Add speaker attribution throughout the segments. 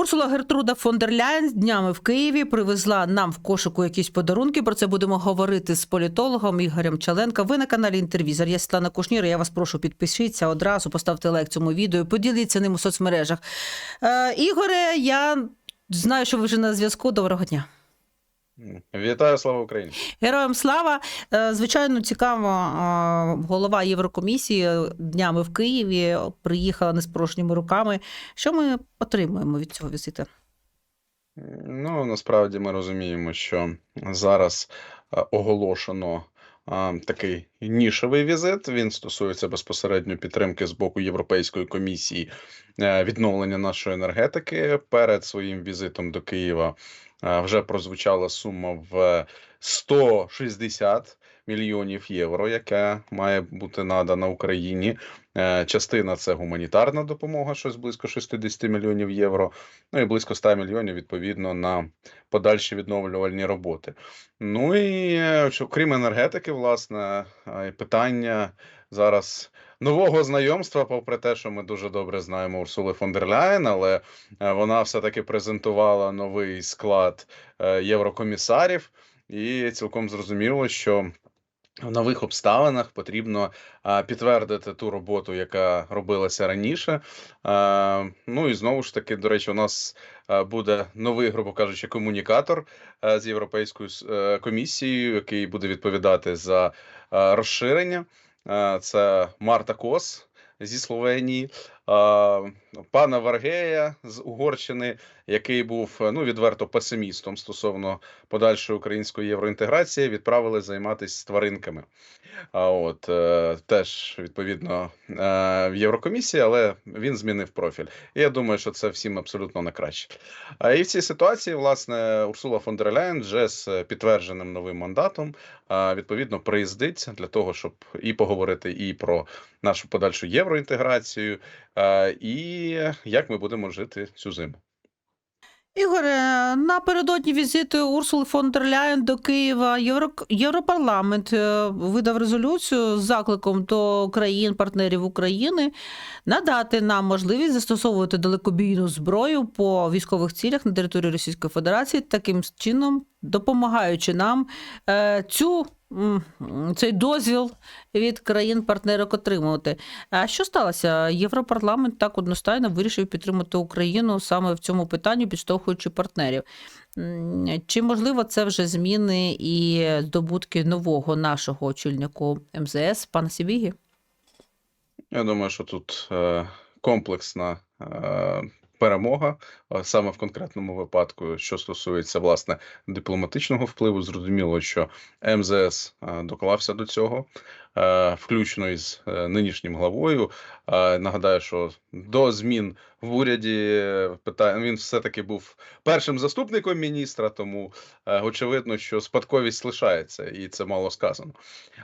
Speaker 1: Урсула Гертруда фон дер Ляйн днями в Києві привезла нам в кошику якісь подарунки. Про це будемо говорити з політологом Ігорем Чаленко. Ви на каналі Інтервізор. Я Світлана Кушніра. Я вас прошу підпишіться одразу, поставте лайк цьому відео, поділіться ним у соцмережах. Е, Ігоре, я знаю, що ви вже на зв'язку. Доброго дня.
Speaker 2: Вітаю, слава Україні!
Speaker 1: Героям слава! Е, Звичайно, цікаво. е, Голова Єврокомісії днями в Києві приїхала не з порожніми руками. Що ми отримуємо від цього візиту?
Speaker 2: Ну, насправді ми розуміємо, що зараз е, оголошено е, такий нішевий візит. Він стосується безпосередньо підтримки з боку Європейської комісії е, відновлення нашої енергетики. Перед своїм візитом до Києва е, вже прозвучала сума в 160 мільйонів євро, яка має бути надана Україні. Е, Частина це гуманітарна допомога, щось близько 60 мільйонів євро. Ну і близько 100 мільйонів відповідно на подальші відновлювальні роботи. Ну і е, що, крім енергетики, власне, е, питання зараз нового знайомства, попри те, що ми дуже добре знаємо Урсули фон дер Ляєн, але е, вона все-таки презентувала новий склад е, єврокомісарів, і цілком зрозуміло, що. В нових обставинах потрібно а, підтвердити ту роботу, яка робилася раніше. А, ну і знову ж таки, до речі, у нас а, буде новий, грубо кажучи, комунікатор а, з Європейською е, комісією, який буде відповідати за а, розширення. Це Марта Кос зі Словенії, пана Варгея з Угорщини, який був е, ну відверто песимістом стосовно подальшої української євроінтеграції, відправили займатися тваринками. А от е, теж відповідно е, в Єврокомісії, але він змінив профіль. І я думаю, що це всім абсолютно на краще. А і в цій ситуації, власне, Урсула фон дер Ляєн вже з підтвердженим новим мандатом відповідно приїздить для того, щоб і поговорити і про нашу подальшу євроінтеграцію, і як ми будемо жити цю зиму.
Speaker 1: Ігоре, напередодні візиту Урсули фон дер Ляєн до Києва Євро... Європарламент е, видав резолюцію з закликом до країн-партнерів України надати нам можливість застосовувати далекобійну зброю по військових цілях на території Російської Федерації, таким чином допомагаючи нам е, цю. Цей дозвіл від країн-партнерок отримувати. А що сталося? Європарламент так одностайно вирішив підтримати Україну саме в цьому питанні, підштовхуючи партнерів. Чи можливо це вже зміни і здобутки нового нашого очільнику МЗС, пана Сібігі?
Speaker 2: Я думаю, що тут е, комплексна е, перемога саме в конкретному випадку, що стосується власне дипломатичного впливу. Зрозуміло, що МЗС доклався до цього, включно із е, нинішнім главою. Е, нагадаю, що до змін в уряді е, питання він все-таки був першим заступником міністра, тому е, очевидно, що спадковість лишається, і це мало сказано.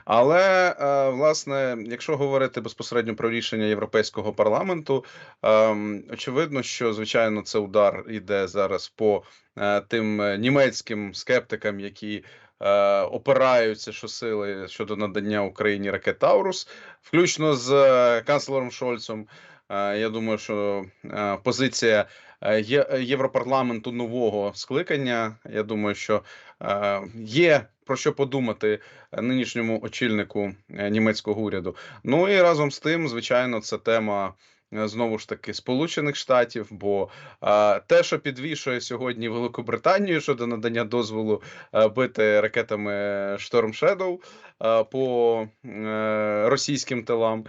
Speaker 2: Але е, власне, якщо говорити безпосередньо про рішення Європейського парламенту, ем, очевидно, що звичайно це удар іде зараз по е, тим е, німецьким скептикам, які е, опираються щосили щодо надання Україні ракет Таурус, включно з е, канцлером Шольцем. Е, Я думаю, що е, позиція е, Є- Європарламенту нового скликання. Я думаю, що е, є про що подумати е, нинішньому очільнику е, німецького уряду. Ну і разом з тим, звичайно, це тема. Е, Знову ж таки, Сполучених Штатів, бо а, те, що підвішує сьогодні Великобританію щодо надання дозволу а, бити ракетами Storm Shadow по е, російським тилам,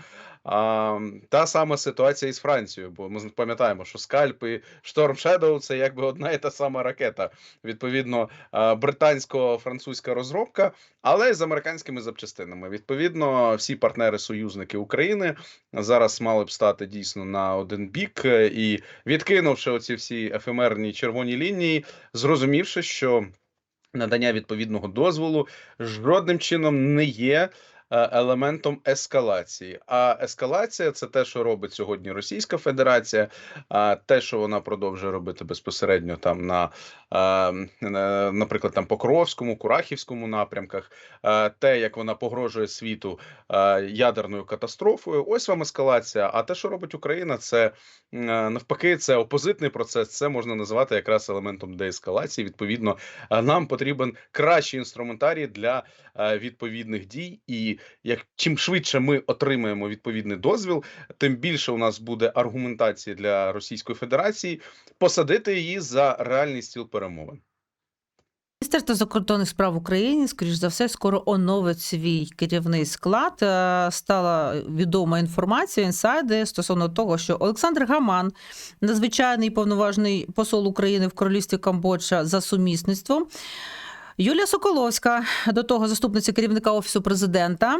Speaker 2: а, та сама ситуація із Францією, бо ми пам'ятаємо, що скальп і Storm Shadow – це якби одна і та сама ракета. Відповідно, британсько-французька розробка, але з американськими запчастинами. Відповідно, всі партнери-союзники України зараз мали б стати дійсно на один бік е, і відкинувши оці всі ефемерні червоні лінії, зрозумівши, що надання відповідного дозволу жодним чином не є е, елементом ескалації. А ескалація це те, що робить сьогодні Російська Федерація, а те, що вона продовжує робити безпосередньо там на, е, наприклад, там Покровському, Курахівському напрямках, е, те, як вона погрожує світу е, ядерною катастрофою. Ось вам ескалація. А те, що робить Україна, це е, навпаки, це опозитний процес. Це можна називати якраз елементом деескалації. Відповідно, е, нам потрібен кращий інструментарій для е, відповідних дій. І як чим швидше ми отримаємо відповідний дозвіл, тим більше у нас буде аргументації для Російської Федерації посадити її за реальний стіл перемовин.
Speaker 1: Міністерство закордонних справ України, скоріш за все, скоро оновить свій керівний склад. Е, Стала відома інформація, інсайди стосовно того, що Олександр Гаман, надзвичайний повноважний посол України в королівстві Камбоджа за сумісництвом. Юлія Соколовська, до того заступниця керівника офісу президента,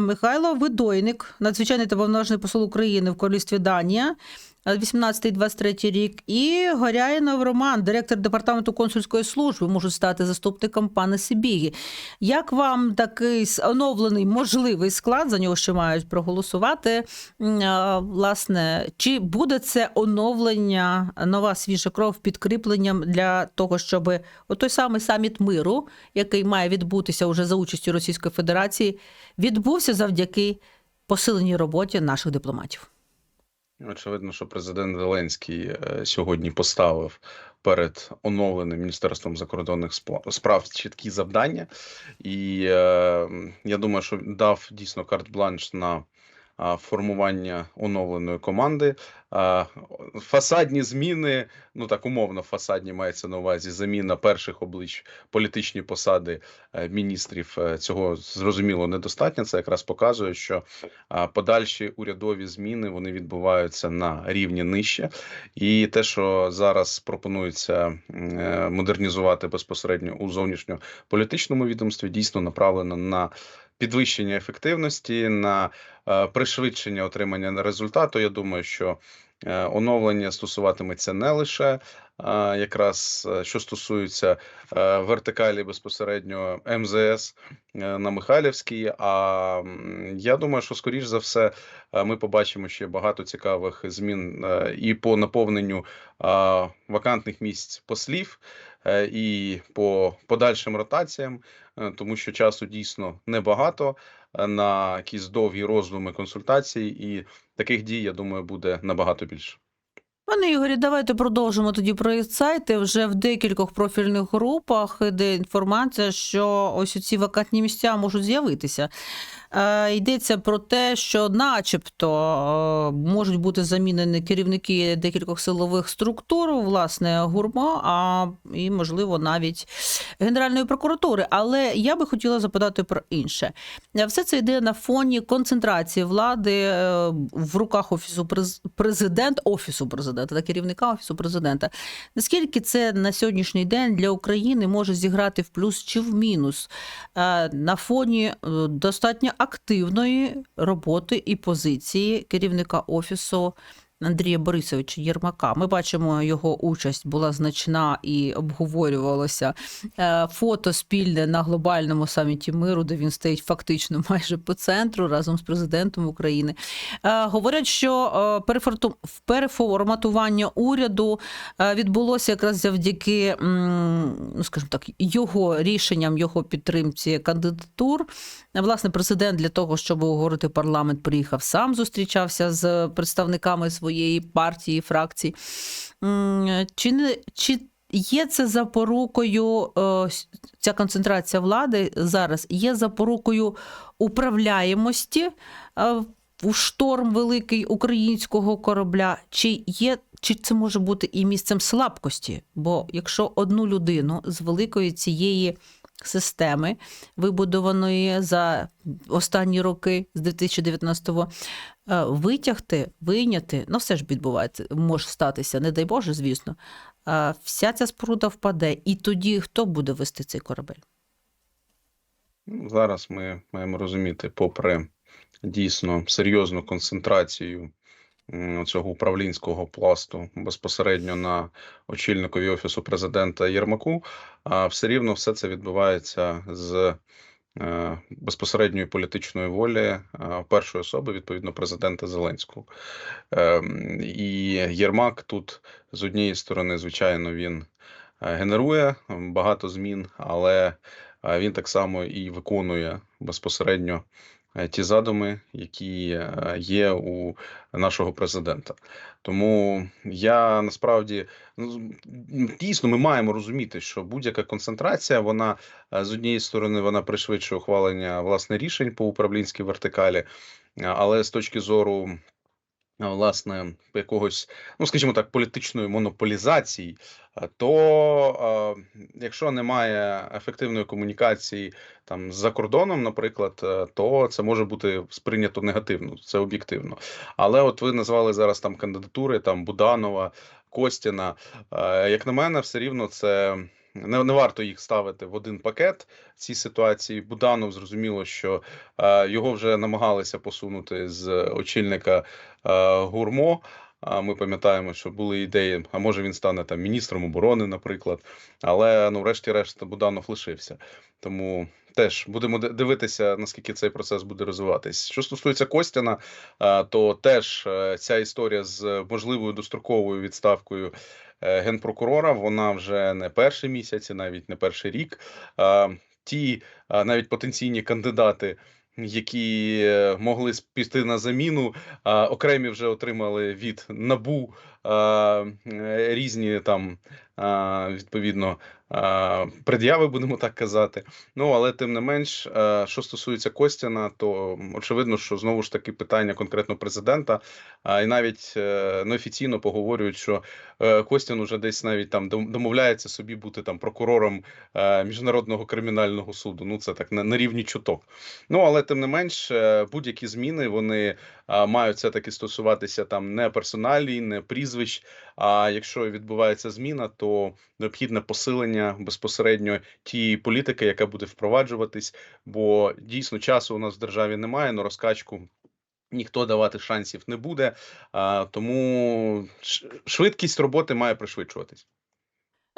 Speaker 1: Михайло Видойник, надзвичайний та повноважний посол України в королівстві Данія. 18-23 рік, і Горяїнов Роман, директор департаменту консульської служби, можуть стати заступником пана Сибіги. Як вам такий оновлений можливий склад? За нього ще мають проголосувати. Власне, чи буде це оновлення, нова свіжа кров підкріпленням для того, щоб той самий саміт миру, який має відбутися уже за участю Російської Федерації, відбувся завдяки посиленій роботі наших дипломатів?
Speaker 2: Очевидно, що президент Зеленський е, сьогодні поставив перед оновленим міністерством закордонних справ чіткі завдання, і е, я думаю, що дав дійсно карт-бланш на формування оновленої команди. Фасадні зміни, ну так умовно, фасадні мається на увазі заміна перших облич політичні посади е, міністрів. е, Цього зрозуміло недостатньо. Це якраз показує, що подальші урядові зміни вони відбуваються на рівні нижче. І те, що зараз пропонується е, модернізувати безпосередньо у зовнішньополітичному відомстві, дійсно направлено на підвищення ефективності, на е, пришвидшення отримання результату. Я думаю, що оновлення стосуватиметься не лише е, якраз е, що стосується е, вертикалі безпосередньо МЗС е, на Михайлівській. А я думаю, що скоріш за все е, ми побачимо ще багато цікавих змін е, і по наповненню вакантних місць послів, е, і по подальшим ротаціям, е, тому що часу дійсно небагато е, на якісь довгі роздуми консультації, і таких дій, я думаю, буде набагато більше.
Speaker 1: Пане Ігорі, давайте продовжимо тоді про сайти. Вже в декількох профільних групах іде інформація, що ось ці вакантні місця можуть з'явитися. Е, йдеться про те, що, начебто, е, можуть бути замінені керівники декількох силових структур, власне, гурмо, а і, можливо, навіть Генеральної прокуратури. Але я би хотіла запитати про інше. Все це йде на фоні концентрації влади е, в руках офісу през- президент, офісу президента та керівника офісу президента. Наскільки це на сьогоднішній день для України може зіграти в плюс чи в мінус на фоні достатньо активної роботи і позиції керівника офісу Андрія Борисовича Єрмака. Ми бачимо, його участь була значна і обговорювалося е, фото спільне на глобальному саміті миру, де він стоїть фактично майже по центру разом з президентом України. Е, Говорять, що е, переформатування уряду відбулося якраз завдяки, ну скажімо так, його рішенням, його підтримці кандидатур. Власне, президент для того, щоб уговорити парламент, приїхав сам, зустрічався з представниками своєї партії, фракції. Чи не чи є це запорукою, е, ця концентрація влади зараз є запорукою управляємості е, у шторм великий українського корабля? Чи є чи це може бути і місцем слабкості? Бо якщо одну людину з великої цієї системи, вибудованої за останні роки з 2019-го, е, витягти, вийняти, ну все ж відбувається, може статися, не дай Боже, звісно. е, Вся ця споруда впаде, і тоді хто буде вести цей корабель?
Speaker 2: Ну, Зараз ми маємо розуміти, попри дійсно серйозну концентрацію цього управлінського пласту безпосередньо на очільникові офісу президента Єрмаку, а все рівно все це відбувається з е, безпосередньої політичної волі е, першої особи, відповідно, президента Зеленського. Ем, І Єрмак тут з однієї сторони, звичайно, він е, генерує багато змін, але е, він так само і виконує безпосередньо е, ті задуми, які е, є у нашого президента. Тому я насправді ну, дійсно ми маємо розуміти, що будь-яка концентрація, вона е, з однієї сторони вона пришвидшує ухвалення власне рішень по управлінській вертикалі, але з точки зору власне якогось, ну скажімо так, політичної монополізації, то якщо немає ефективної комунікації там з-за кордоном, наприклад, е, то це може бути сприйнято негативно, це об'єктивно. Але от ви назвали зараз там кандидатури, там Буданова, Костіна. Як на мене, все рівно це. Не, не варто їх ставити в один пакет в цій ситуації. Буданов зрозуміло, що е, його вже намагалися посунути з очільника е, гурмо. А ми пам'ятаємо, що були ідеї, а може він стане там міністром оборони, наприклад. Але ну, врешті-решт, Буданов лишився. Тому теж будемо дивитися, наскільки цей процес буде розвиватись. Що стосується Костяна, е, то теж е, ця історія з можливою достроковою відставкою генпрокурора, вона вже не перший місяць, навіть не перший рік. Е, Ті е, навіть потенційні кандидати. Які е, могли піти на заміну, окремі вже отримали від набу е, різні там відповідно пред'яви, будемо так казати. Ну але тим не менш, е, що стосується Костяна, то очевидно, що знову ж таки питання конкретно президента, і навіть е, неофіційно поговорюють, що е, Костян уже десь навіть там домовляється собі бути там прокурором е, міжнародного кримінального суду. Ну це так на, рівні чуток. Ну але тим не менш, е, будь-які зміни вони мають все таки стосуватися там не персоналій, не прізвищ. А якщо відбувається зміна, то необхідне посилення безпосередньо тієї політики, яка буде впроваджуватись, бо дійсно часу у нас в державі немає на розкачку. Ніхто давати шансів не буде, тому швидкість роботи має пришвидшуватись.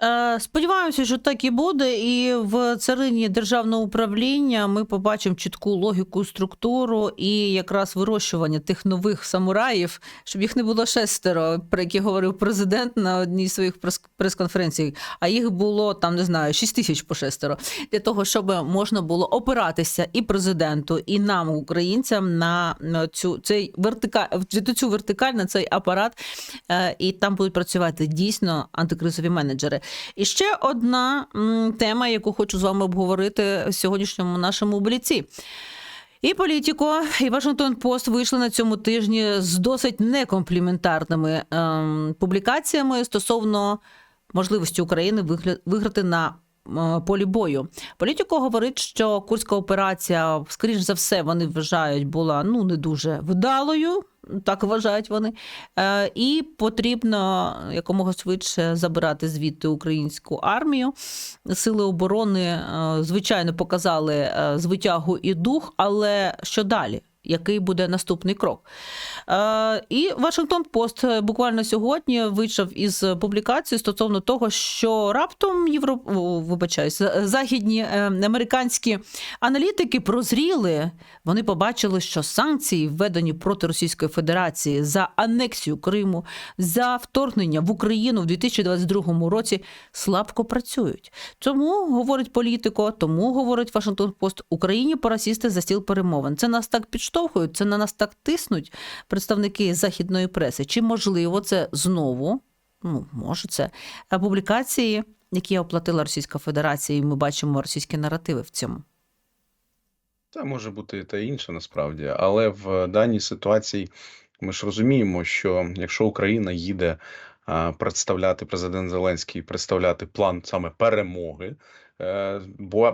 Speaker 1: Е, Сподіваємося, що так і буде, і в царині державного управління ми побачимо чітку логіку, структуру і якраз вирощування тих нових самураїв, щоб їх не було шестеро, про які говорив президент на одній з своїх прес- прес-конференцій, а їх було там, не знаю, 6 тисяч по шестеро, для того, щоб можна було опиратися і президенту, і нам, українцям, на цю цей вертикаль, цю вертикаль, на цей апарат, е, і там будуть працювати дійсно антикризові менеджери. І ще одна тема, яку хочу з вами обговорити в сьогоднішньому нашому бліці. І Політіко, і Вашингтон Пост вийшли на цьому тижні з досить некомпліментарними ем, публікаціями стосовно можливості України виграти на полі бою. Політіко говорить, що курська операція, скоріш за все, вони вважають, була ну не дуже вдалою. Так вважають вони, Е, і потрібно якомога швидше забирати звідти українську армію. Сили оборони, е, звичайно, показали е, звитягу і дух, але що далі? Який буде наступний крок? Е, і Вашингтон Пост буквально сьогодні вийшов із публікацією стосовно того, що раптом Євро... о, вибачаюсь, західні е, американські аналітики прозріли. Вони побачили, що санкції, введені проти Російської Федерації за анексію Криму, за вторгнення в Україну в 2022 році слабко працюють. Тому говорить політико, тому говорить Вашингтон Пост, Україні пора сісти за стіл перемовин. Це нас так підштовхують, це на нас так тиснуть представники західної преси. Чи можливо це знову? Ну, може, це е, публікації, які оплатила Російська Федерація, і ми бачимо російські наративи в цьому.
Speaker 2: Це може бути те інше насправді, але в даній ситуації ми ж розуміємо, що якщо Україна їде представляти президент Зеленський, представляти план саме перемоги е,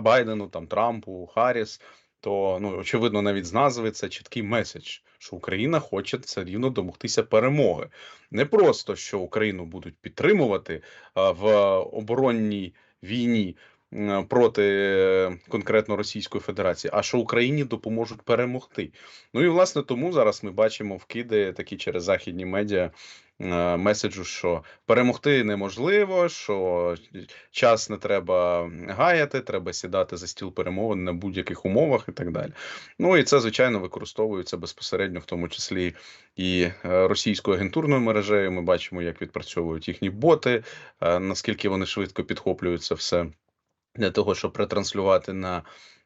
Speaker 2: Байдену, там Трампу, Харріс, то ну очевидно, навіть з назви це чіткий меседж, що Україна хоче все рівно домогтися перемоги. Не просто що Україну будуть підтримувати в оборонній війні. М, проти е, конкретно Російської Федерації, а що Україні допоможуть перемогти. Ну і власне тому зараз ми бачимо вкиди такі через західні медіа. е, Меседжу, що перемогти неможливо, що час не треба гаяти, треба сідати за стіл перемовин на будь-яких умовах і так далі. Ну і це звичайно використовується безпосередньо, в тому числі і е, російською агентурною мережею. Ми бачимо, як відпрацьовують їхні боти, е, наскільки вони швидко підхоплюють це все для того, щоб ретранслювати на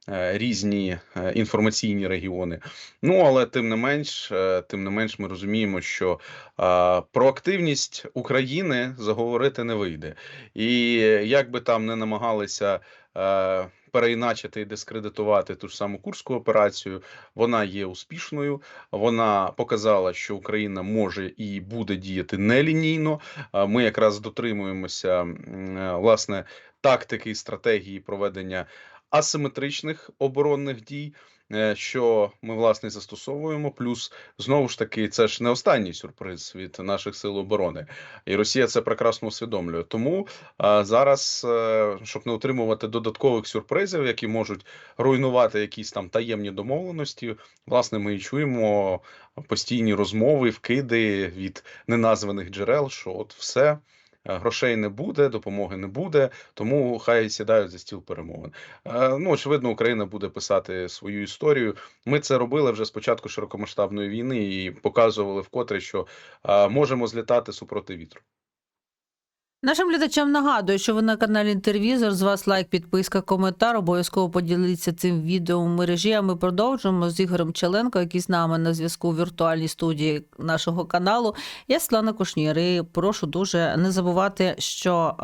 Speaker 2: е, різні е, інформаційні регіони. Ну але тим не менш, е, тим не менш, ми розуміємо, що про активність України заговорити не вийде. І як би там не намагалися переіначити і дискредитувати ту ж саму курську операцію, вона є успішною. Вона показала, що Україна може і буде діяти нелінійно. А Ми якраз дотримуємося е, власне тактики і стратегії проведення асиметричних оборонних дій. Е, Що ми власне застосовуємо, плюс знову ж таки, це ж не останній сюрприз від наших сил оборони, і Росія це прекрасно усвідомлює. Тому а, зараз, е, щоб не отримувати додаткових сюрпризів, які можуть руйнувати якісь там таємні домовленості, власне, ми і чуємо постійні розмови, вкиди від неназваних джерел, що от все. Е, Грошей не буде, допомоги не буде, тому хай сідають за стіл перемовин. Е, Ну, очевидно, Україна буде писати свою історію. Ми це робили вже з початку широкомасштабної війни і показували вкотре, що е, можемо злітати супроти вітру.
Speaker 1: Нашим глядачам нагадую, що ви на каналі Інтервізор. З вас лайк, підписка, коментар. Обов'язково поділіться цим відео в мережі. А ми продовжуємо з Ігорем Челенко, який з нами на зв'язку в віртуальній студії нашого каналу. Я Слана Кушнір. І прошу дуже не забувати, що.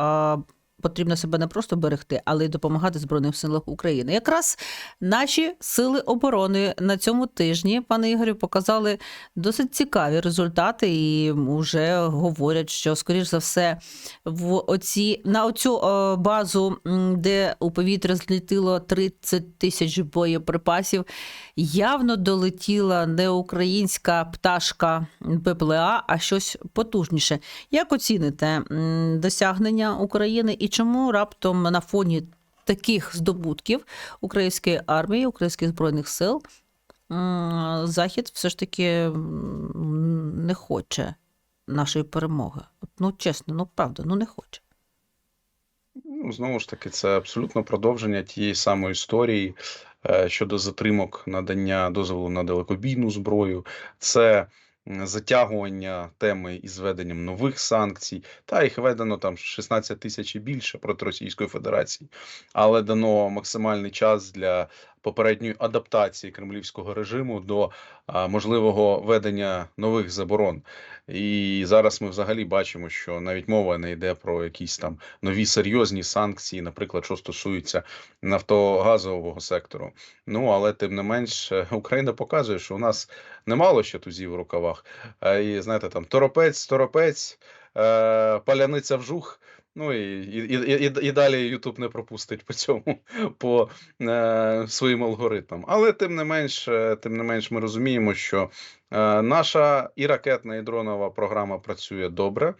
Speaker 1: Потрібно себе не просто берегти, але й допомагати Збройним силам України. Якраз наші сили оборони на цьому тижні, пане Ігорю, показали досить цікаві результати, і вже говорять, що скоріш за все в оці на оцю е, базу, де у повітря злітило 30 тисяч боєприпасів, явно долетіла не українська пташка ППЛА, а щось потужніше. Як оціните досягнення України і чому раптом на фоні таких здобутків української армії, українських збройних сил Захід все ж таки не хоче нашої перемоги? Ну, чесно, ну правда, ну не хоче.
Speaker 2: Ну, знову ж таки, це абсолютно продовження тієї самої історії е, щодо затримок надання дозволу на далекобійну зброю. Це затягування теми із введенням нових санкцій. Та їх введено там 16 тисяч і більше проти Російської Федерації, але дано максимальний час для попередньої адаптації кремлівського режиму до можливого ведення нових заборон. І зараз ми взагалі бачимо, що навіть мова не йде про якісь там нові серйозні санкції, наприклад, що стосується нафтогазового сектору. Ну але тим не менш, Україна показує, що у нас немало ще тузів в рукавах. Е, І знаєте, там торопець, торопець, е, паляниця вжух. Ну і, і, і, і, далі Ютуб не пропустить по цьому по е, своїм алгоритмам. Але тим не менш, е, тим не менш, ми розуміємо, що е, наша і ракетна, і дронова програма працює добре.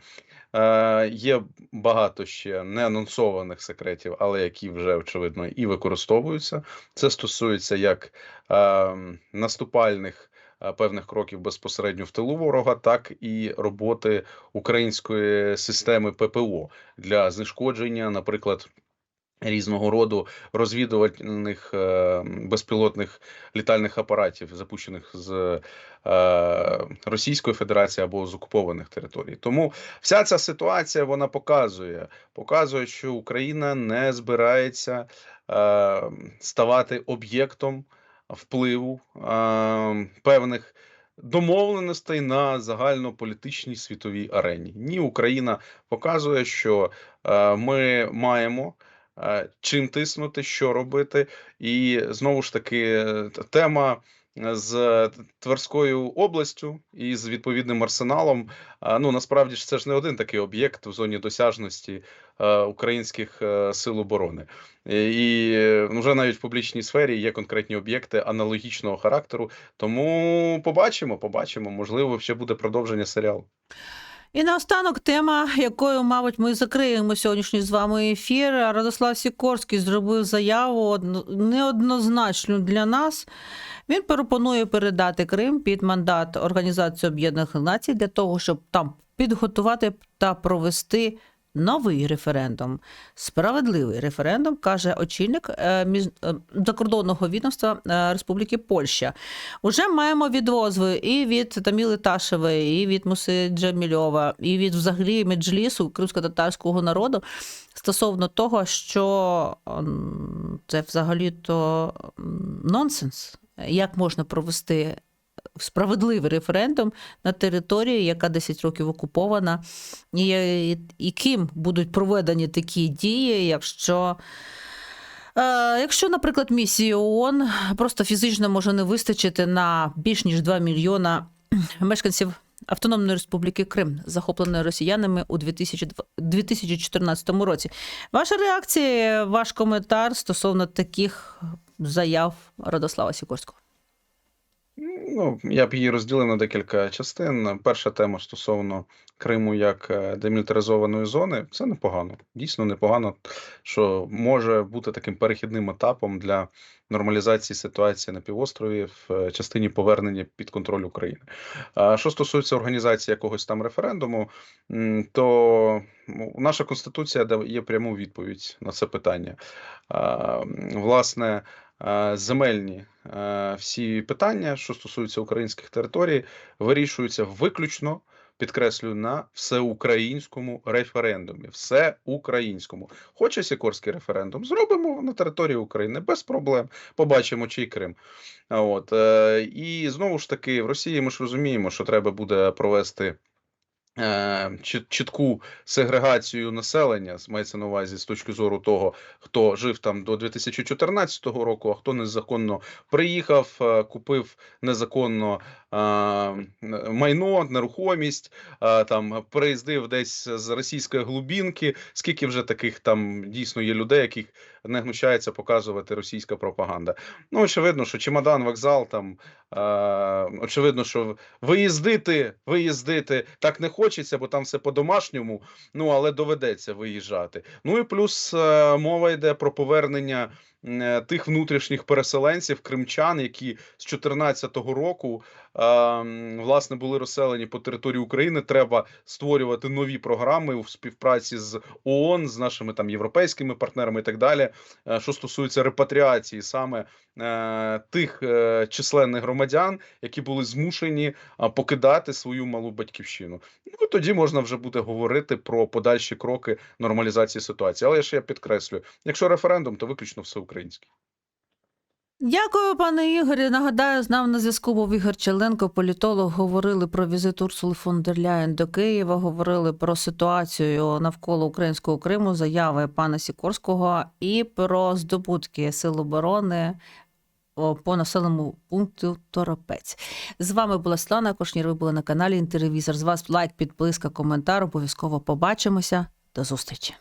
Speaker 2: Е, є багато ще неанонсованих секретів, але які вже очевидно і використовуються. Це стосується як е, наступальних певних кроків безпосередньо в тилу ворога, так і роботи української системи ППО для знешкодження, наприклад. Різного роду розвідувальних е, безпілотних літальних апаратів, запущених з е, Російської Федерації або з окупованих територій. Тому вся ця ситуація вона показує, показує, що Україна не збирається е, ставати об'єктом впливу е, певних домовленостей на загальнополітичній світовій арені. Ні, Україна показує, що е, ми маємо. е, Чим тиснути, що робити, і знову ж таки е, тема з Тверською областю і з відповідним арсеналом. Ну насправді ж це ж не один такий об'єкт в зоні досяжності е, українських е, сил оборони. І е, вже навіть в публічній сфері є конкретні об'єкти аналогічного характеру. Тому побачимо, побачимо. Можливо, ще буде продовження серіалу.
Speaker 1: І наостанок тема, якою, мабуть, ми закриємо сьогоднішній з вами ефір. Радослав Сікорський зробив заяву одно- неоднозначну для нас. Він пропонує передати Крим під мандат Організації Об'єднаних Націй для того, щоб там підготувати та провести новий референдум. Справедливий референдум, каже очільник е, е, закордонного відомства е, Республіки Польща. Уже маємо відозви і від Таміли Ташевої, і від Муси Джамільова, і від взагалі меджлісу кримсько-татарського народу стосовно того, що це взагалі-то нонсенс. Як можна провести справедливий референдум на території, яка 10 років окупована, і, і, і ким будуть проведені такі дії, якщо. Е, Якщо, наприклад, місії ООН просто фізично може не вистачити на більш ніж 2 мільйона мешканців Автономної Республіки Крим, захопленої росіянами у 2002 2014 році. Ваша реакція, ваш коментар стосовно таких заяв Радослава Сікорського?
Speaker 2: Ну, я б її розділив на декілька частин. Перша тема стосовно Криму як е, демілітаризованої зони. Це непогано. Дійсно непогано, що може бути таким перехідним етапом для нормалізації ситуації на півострові в е, частині повернення під контроль України. А що стосується організації якогось там референдуму, то ну, наша конституція дає пряму відповідь на це питання. Власне, земельні е, всі питання, що стосуються українських територій, вирішуються виключно. Підкреслюю на всеукраїнському референдумі. Всеукраїнському. Хоче Сікорський референдум? Зробимо на території України без проблем. Побачимо, чий Крим. От е, і знову ж таки, в Росії ми ж розуміємо, що треба буде провести. Е, Чітку сегрегацію населення мається на увазі з точки зору того, хто жив там до 2014 року, а хто незаконно приїхав, е, купив незаконно е, майно, нерухомість, там приїздив десь з російської глубінки. Скільки вже таких там дійсно є людей, яких не гнущається показувати російська пропаганда. Ну, очевидно, що чемодан, вокзал там е, очевидно, що виїздити, виїздити так не хочеться, бо там все по-домашньому. Ну але доведеться виїжджати. Ну і плюс е, мова йде про повернення е, тих внутрішніх переселенців, кримчан, які з 2014 року власне були розселені по території України. Треба створювати нові програми у співпраці з ООН, з нашими там європейськими партнерами і так далі. Е, Що стосується репатріації саме е, тих е, численних громадян, які були змушені покидати свою малу батьківщину. Ну тоді можна вже буде говорити про подальші кроки нормалізації ситуації. Але я ще я підкреслюю, якщо референдум, то виключно всеукраїнський.
Speaker 1: Дякую, пане Ігорі. Нагадаю, з нами на зв'язку був Ігор Челенко, політолог. Говорили про візит Урсули фон дер Ляєн до Києва, говорили про ситуацію навколо українського Криму, заяви пана Сікорського і про здобутки Сил оборони по населеному пункту Торопець. З вами була Слана Кошнір. Ви були на каналі Інтервізор. З вас лайк, підписка, коментар. Обов'язково побачимося. До зустрічі.